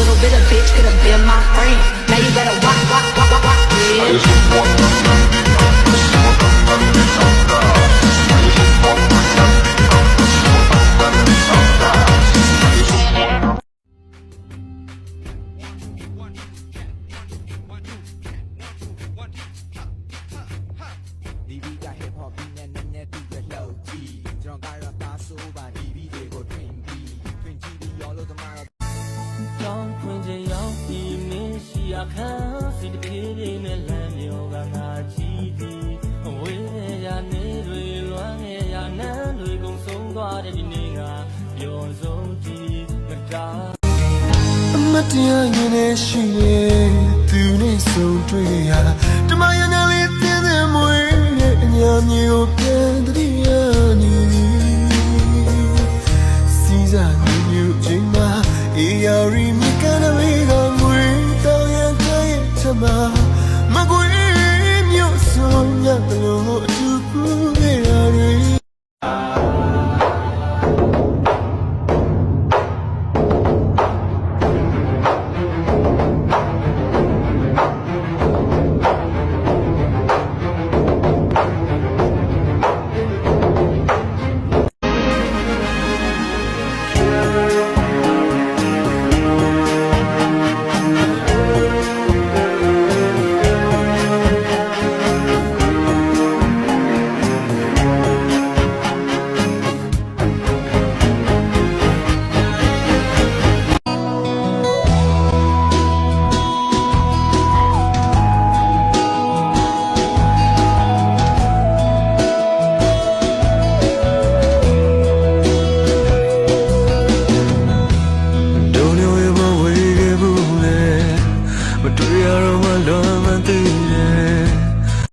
Little bit of bitch could have been my friend. Now you better walk, walk, walk, walk, walk, yeah. ခန်းစီတပြေးပြေးနဲ့လမ်းမျိုးကငါကြည့်ပြီးအဝေးရရနေတွေလွမ်းရရနန်းတွေကုန်ဆုံးသွားတဲ့ဒီနေ့ကပျော်ဆုံးကြည့်မတားအမတရားရင်နဲ့ရှိရဲ့သူနဲ့ဆုံတွေ့ရတမယညာလေးတင်းတဲ့မွေးရဲ့အညာမျိုးကိုပြန်တည်းရနေစီစားညညချင်းမှာအေယာရီ မမကွေးမြို့ဆုံးရတလုံး မတွေ့ရတော့မှလွန်မှသိ